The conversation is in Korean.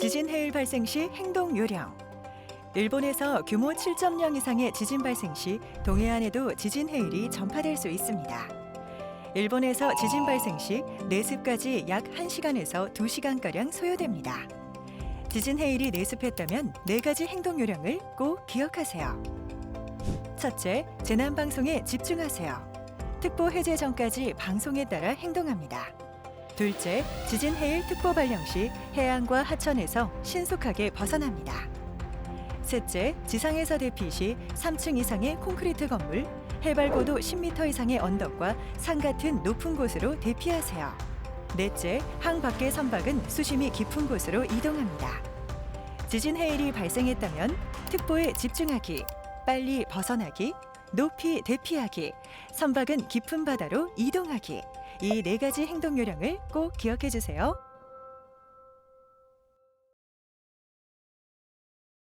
지진 해일 발생 시 행동 요령. 일본에서 규모 7.0 이상의 지진 발생 시 동해안에도 지진 해일이 전파될 수 있습니다. 일본에서 지진 발생 시 내습까지 약 1시간에서 2시간가량 소요됩니다. 지진 해일이 내습했다면 네 가지 행동 요령을 꼭 기억하세요. 첫째, 재난 방송에 집중하세요. 특보 해제 전까지 방송에 따라 행동합니다. 둘째, 지진 해일 특보 발령 시 해안과 하천에서 신속하게 벗어납니다. 셋째, 지상에서 대피 시 3층 이상의 콘크리트 건물, 해발 고도 10m 이상의 언덕과 산 같은 높은 곳으로 대피하세요. 넷째, 항 밖의 선박은 수심이 깊은 곳으로 이동합니다. 지진 해일이 발생했다면 특보에 집중하기, 빨리 벗어나기, 높이 대피하기, 선박은 깊은 바다로 이동하기. 이 네 가지 행동 요령을 꼭 기억해 주세요.